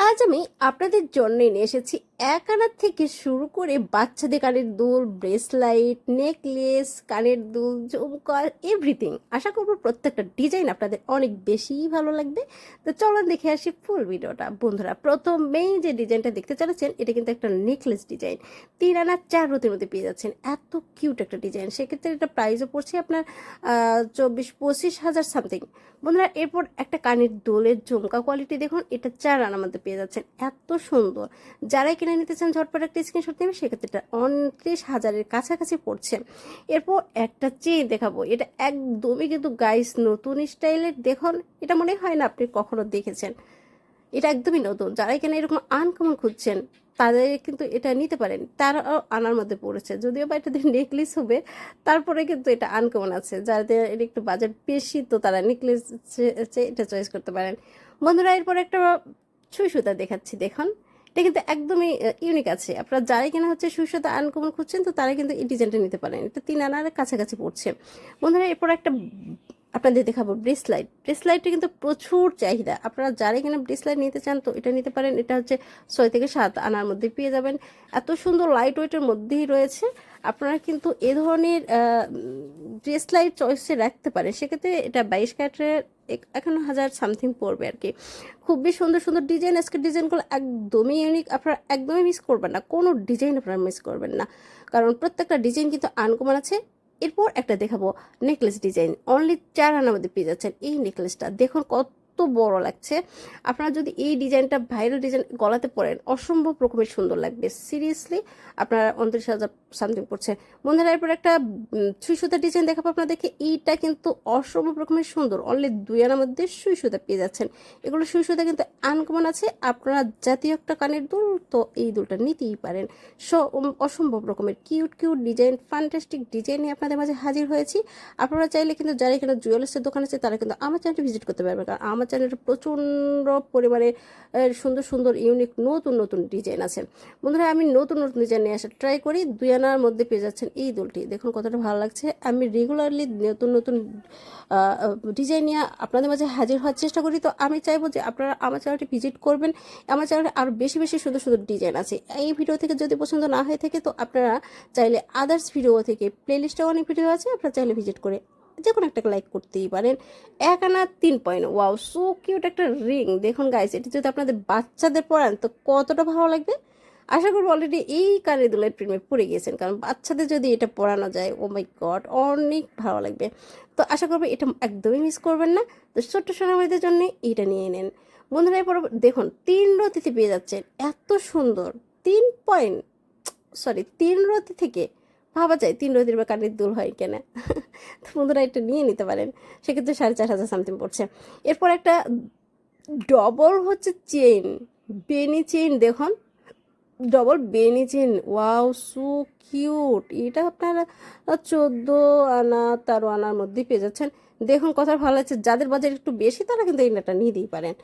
আজ আমি আপনাদের জন্য নিয়ে এসেছি এক আনার থেকে শুরু করে বাচ্চাদের কানের দুল, ব্রেসলাইট, নেকলেস, কানের দুল ঝুমকা এভরিথিং। আশা করব প্রত্যেকটা ডিজাইন আপনাদের অনেক বেশিই ভালো লাগবে। তো চলুন দেখে আসি ফুল ভিডিওটা। বন্ধুরা প্রথমেই যে ডিজাইনটা দেখতে চাচ্ছেন এটা কিন্তু একটা নেকলেস ডিজাইন। তিন আনা চার রতির মধ্যে পেয়ে যাচ্ছেন। এত কিউট একটা ডিজাইন। সেক্ষেত্রে এটা প্রাইসও পড়ছে আপনার চব্বিশ পঁচিশ হাজার সামথিং বন্ধুরা, এরপর একটা কানের দোলের ঝুমকা কোয়ালিটি দেখুন। এটা চার আনার মধ্যে পেয়ে যাচ্ছেন। এত সুন্দর। যারাই কিনে নিতে চান, ঝটপট একটা স্ক্রিনশট নেবে সেক্ষেত্রে এটা উনত্রিশ হাজারের কাছাকাছি পড়ছে। এরপর একটা চেন দেখাবো। এটা একদমই কিন্তু গাইস নতুন স্টাইলের দেখুন, এটা মনে হয় না আপনি কখনো দেখেছেন। এটা একদমই নতুন। যারা এখানে এরকম আনকমন খুঁজছেন, তাদের কিন্তু এটা নিতে পারেন। তারাও আনার মধ্যে পড়েছে। যদিও বা এটা নেকলেস হবে, তারপরে কিন্তু এটা আনকমন আছে। যাদের এটা একটু বাজেট বেশি, তো তারা নেকলেস এটা চয়েস করতে পারেন। বন্ধুরা, এরপর একটা ছুঁই সুতা দেখাচ্ছি। দেখুন এটা কিন্তু একদমই ইউনিক আছে। আপনারা যারাই কিনা হচ্ছে সুস্বাদু আনকমন খুঁজছেন, তো তারা কিন্তু এই ডিজাইনটা নিতে পারেন। এটা তিন আনার কাছাকাছি পড়ছে। বন্ধুরা, এরপর একটা আপনাদের দেখাবো ব্রেসলাইট। ব্রেসলাইটটা কিন্তু প্রচুর চাহিদা। আপনারা যারা এখানে ব্রেসলাইট নিতে চান, তো এটা নিতে পারেন। এটা হচ্ছে ছয় থেকে সাত আনার মধ্যে পেয়ে যাবেন। এত সুন্দর লাইট ওয়েটের মধ্যেই রয়েছে। আপনারা কিন্তু এ ধরনের ড্রেস লাইট চয়েসে রাখতে পারেন। সেক্ষেত্রে এটা বাইশ ক্যারেটের একান্ন হাজার সামথিং পড়বে আর কি। খুবই সুন্দর সুন্দর ডিজাইন আজকের ডিজাইনগুলো একদমই ইউনিক আপনারা একদমই মিস করবেন না। কোনো ডিজাইন আপনারা মিস করবেন না। কারণ প্রত্যেকটা ডিজাইন কিন্তু আনকমন আছে। এরপর একটা দেখাবো নেকলেস ডিজাইন অনলি চার আনার মধ্যে পেয়ে যাচ্ছেন, এই নেকলেসটা দেখুন কত বড় লাগছে। আপনারা যদি এই ডিজাইনটা ভাইরাল ডিজাইন গলাতে পরেন, অসম্ভব রকমের সুন্দর লাগবে। সিরিয়াসলি আপনারা উনত্রিশ হাজার সামথিং পড়ছে। বন্ধুরা, এরপর একটা সুই সুতা ডিজাইন দেখাবো আপনাদেরকে। এইটা কিন্তু অসম্ভব রকমের সুন্দর। অনলি দুই আনার মধ্যে সুই সুতা পেয়ে যাচ্ছেন। এগুলো সুই সুতা কিন্তু আনকমন আছে। আপনারা জাতীয় একটা কানের দুল তো এই দুলটা নিতেই পারেন। স অসম্ভব রকমের cute cute design fantastic design নিয়ে আপনাদের মাঝে হাজির হয়েছি। আপনারা চাইলে কিন্তু যারা এখানে জুয়েলার্সের দোকান আছে, তারা কিন্তু আমার চ্যানেলটি ভিজিট করতে পারবে কারণ আমার চ্যানেলে প্রচণ্ড পরিমাণে সুন্দর সুন্দর, ইউনিক, নতুন নতুন ডিজাইন আছে। বন্ধুরা, আমি নতুন নতুন ডিজাইন নিয়ে আসার ট্রাই করি। দুই আনার মধ্যে পেয়ে যাচ্ছেন এই দুলটি। দেখুন কতটা ভালো লাগছে। আমি রেগুলারলি নতুন নতুন ডিজাইন নিয়ে আপনাদের মাঝে হাজির হওয়ার চেষ্টা করি। তো আমি চাইব যে আপনারা আমার চ্যানেলটি ভিজিট করবেন। আমার চ্যানেলে আরও বেশি বেশি সুন্দর সুন্দর ডিজাইন আছে। এই ভিডিও থেকে যদি পছন্দ না হয়ে থাকে, তো আপনারা চাইলে আদার্স ভিডিও থেকে প্লেলিস্টেও অনেক ভিডিও আছে। আপনারা চাইলে ভিজিট করে যে কোনো একটা লাইক করতেই পারেন। এক আনা তিন পয়েন্ট ওয়াও সো কিউট একটা রিং দেখুন গাইস এটি যদি আপনাদের বাচ্চাদের পরান, তো কতটা ভালো লাগবে? আশা করব অলরেডি এই কানের দুলের প্রেমে পড়ে গিয়েছেন, কারণ বাচ্চাদের যদি এটা পড়ানো যায় ও মাই গড অনেক ভালো লাগবে। তো আশা করব এটা একদমই মিস করবেন না। তো ছোট্ট সোনামারিদের জন্য এটা নিয়ে নেন। বন্ধুরা, এরপর দেখুন, তিন রতিতে পেয়ে যাচ্ছেন। এত সুন্দর। তিন পয়েন্ট সরি তিন রতি থেকে ভাবা যায়, তিন রতির বা কানের দুল হয় কেনা? তো বন্ধুরা এটা নিয়ে নিতে পারেন। সেক্ষেত্রে সাড়ে চার হাজার সামথিং পড়ছে। এরপর একটা ডবল হচ্ছে চেন বেনি চেন দেখুন। ডবল বেনি চেন ওয়াও সু কিউট এটা আপনারা চোদ্দ আনা, তেরো আনার মধ্যেই পেয়ে যাচ্ছেন। দেখুন কথা ভালো লাগছে যাদের বাজার একটু বেশি, তারা কিন্তু এই নেটটা নিতেই পারেন।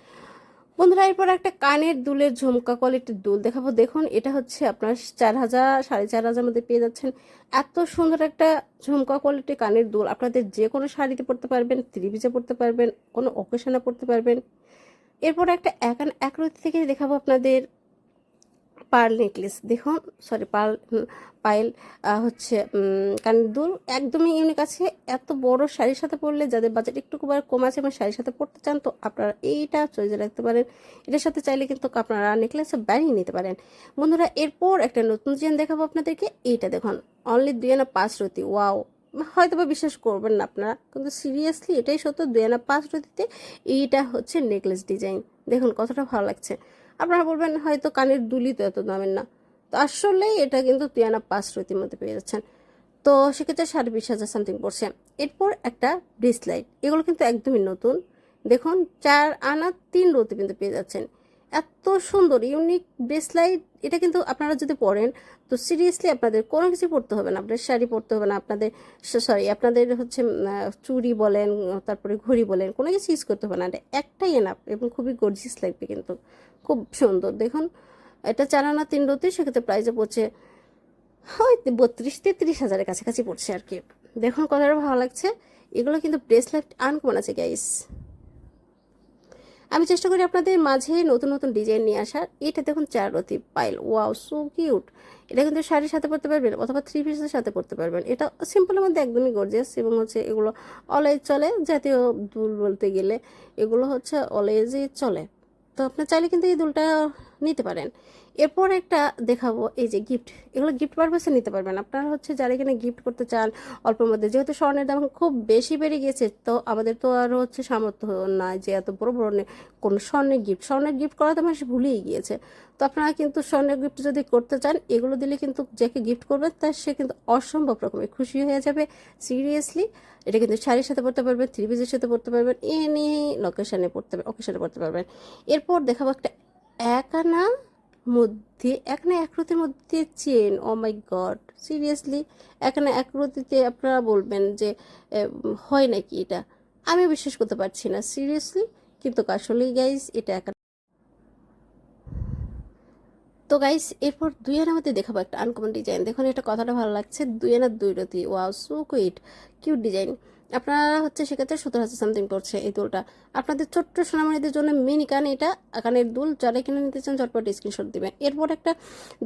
বন্ধুরা, এরপর একটা কানের দুলের ঝুমকা কোয়ালিটির দুল দেখাবো। দেখুন, এটা হচ্ছে আপনার চার হাজার, সাড়ে চার হাজার মধ্যে পেয়ে যাচ্ছেন। এত সুন্দর একটা ঝুমকা কোয়ালিটি কানের দুল। আপনাদের যে কোনো শাড়িতে পরতে পারবেন, ত্রিভিজে পরতে পারবেন, কোনো অকেশনে পরতে পারবেন। এরপর একটা এক একরতি থেকে দেখাবো আপনাদের পার্ল নেকলেস, দেখুন সরি পার্ল পায়েল হচ্ছে কানের দুল একদমই ইউনিক আছে। এত বড় শাড়ির সাথে পরলে যাদের বাজেট একটু কম আছে এবং শাড়ির সাথে পরতে চান, তো আপনারা এইটা চয়েসে রাখতে পারেন। এটার সাথে চাইলে কিন্তু আপনারা নেকলেস বানিয়ে নিতে পারেন। বন্ধুরা, এরপর একটা নতুন ডিজাইন দেখাবো আপনাদেরকে। এইটা দেখুন অনলি দুই আনা পাঁচ রতি ওয়াও হয়তো বা বিশ্বাস করবেন না আপনারা, কিন্তু সিরিয়াসলি এটাই সত্য, দুই আনা পাঁচ রতিতে এইটা হচ্ছে নেকলেস ডিজাইন দেখুন, কতটা ভালো লাগছে। আপনারা বলবেন, হয়তো কানের দুলি তো এত দামের না। তো আসলে এটা কিন্তু আনা পাঁচ রতির মধ্যে পেয়ে যাচ্ছেন। তো সেক্ষেত্রে সাড়ে বিশ হাজার সামথিং পড়ছে। এরপর একটা ব্রেসলাইট এগুলো কিন্তু একদমই নতুন। দেখুন, চার আনা তিন রতি কিন্তু পেয়ে যাচ্ছেন। এত সুন্দর ইউনিক ব্রেসলাইট এটা কিন্তু আপনারা যদি পরেন তো সিরিয়াসলি আপনাদের কোনো কিছু পড়তে হবে না। আপনাদের শাড়ি পরতে হবে না, আপনাদের সরি আপনাদের হচ্ছে চুড়ি বলেন, তারপরে ঘড়ি বলেন, কোনো কিছু ইউজ করতে হবে না। এটা একটাই এনাফ এবং খুবই গর্জিস লাগবে কিন্তু। খুব সুন্দর। দেখুন, এটা চালানা তিন রতি, সেক্ষেত্রে প্রাইসে পড়ছে, হয় বত্রিশ, তেত্রিশ হাজারের কাছাকাছি পড়ছে আর কি। দেখুন কতটা ভালো লাগছে। এগুলো কিন্তু ব্রেসলেট আনকমন আছে গাইস আমি চেষ্টা করি আপনাদের মাঝে নতুন নতুন ডিজাইন নিয়ে আসার। এটা দেখুন চারতি পাইল ওয়াও সো কিউট এটা কিন্তু শাড়ির সাথে পরতে পারবেন অথবা থ্রি পিসের সাথে পরতে পারবেন। এটা সিম্পলের মধ্যে একদমই গর্জিয়াস এবং হচ্ছে এগুলো অলয়েজ চলে, জাতীয় দুল বলতে গেলে এগুলো হচ্ছে অলওয়েজই চলে। তো আপনার চাইলে কিন্তু এই দুলটা নিতে পারেন। এরপর একটা দেখাবো, এই যে গিফট এগুলো গিফট পারপাসে নিতে পারবেন। আপনারা হচ্ছে যারা এখানে গিফট করতে চান অল্পের মধ্যে, যেহেতু স্বর্ণের দাম খুব বেশি বেড়ে গিয়েছে তো আমাদের তো আরও হচ্ছে সামর্থ্য নয় যে এত বড় বড় নে- কোনো স্বর্ণের গিফট স্বর্ণের গিফট করা তো মানুষ ভুলেই গিয়েছে। তো আপনারা কিন্তু স্বর্ণের গিফট যদি করতে চান, এগুলো দিলে কিন্তু যাকে গিফট করবেন, তার সে কিন্তু অসম্ভব রকমের খুশি হয়ে যাবে। সিরিয়াসলি এটা কিন্তু শাড়ির সাথে পড়তে পারবেন থ্রি পিসের সাথে পড়তে পারবেন এনি লোকেশানে পড়তে অকেশানে পড়তে পারবেন। এরপর দেখাবো একটা এক আনা মধ্যে, এক না এক একরতির মধ্যে chain oh my god seriously এক না এক একরতিতে আপনারা বলবেন যে হয় নাকি এটা? আমি বিশ্বাস করতে পারছি না সিরিয়াসলি কিন্তু আসলেই গাইস এটা এক তো গাইস এরপর দুই আনার মধ্যে দেখাবো একটা আনকমন ডিজাইন দেখুন, এটা কথাটা ভালো লাগছে। দুই আনার দুই রতি wow so quite cute design আপনারা হচ্ছে সেক্ষেত্রে সত্তর হাজার সামথিং পড়ছে এই দুলটা। আপনাদের ছোট্ট সোনামণিদের জন্য মিনি কান এটা, কানের দুল যারা কিনে নিতে চান চটপট স্ক্রিনশট দেবেন। এরপর একটা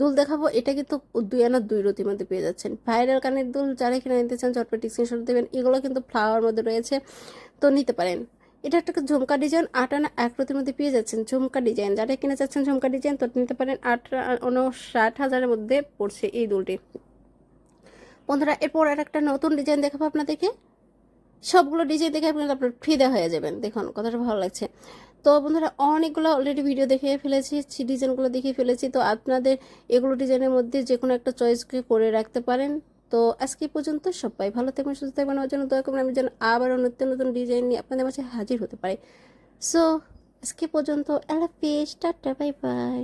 দুল দেখাবো, এটা কিন্তু দুই আনা দুই রতির মধ্যে পেয়ে যাচ্ছেন। ভাইরাল কানের দুল যারা কিনে নিতে চান চটপট স্ক্রিনশট দেবেন, এগুলো কিন্তু ফ্লাওয়ার মধ্যে রয়েছে, তো নিতে পারেন। এটা একটা ঝুমকা ডিজাইন আট আনা এক রতির মধ্যে পেয়ে যাচ্ছেন ঝুমকা ডিজাইন যারা কিনে যাচ্ছেন ঝুমকা ডিজাইন তো নিতে পারেন আট ষাট হাজারের মধ্যে পড়ছে এই দুলটি। বন্ধুরা, এরপর আর একটা নতুন ডিজাইন দেখাবো আপনাদেরকে। সবগুলো ডিজাইন দেখে আপনারা আপনার ফিদা হয়ে যাবেন। দেখুন, কথাটা ভালো লাগছে। তো বন্ধুরা, অনেকগুলো অলরেডি ভিডিও দেখে ফেলেছি ডিজাইনগুলো দেখে ফেলেছি। তো আপনাদের এগুলো ডিজাইনের মধ্যে যে কোনো একটা চয়েসকে করে রাখতে পারেন। তো আজকে পর্যন্ত সবাই ভালো থাকবেন, সুস্থ থাকবেন। আমার জন্য দয়া করবেন, আমি যেন আবারও নতুন নতুন ডিজাইন নিয়ে আপনাদের মাঝে হাজির হতে পারি। সো আজকে পর্যন্ত, আল্লাহ পেজ টাটা বাই বাই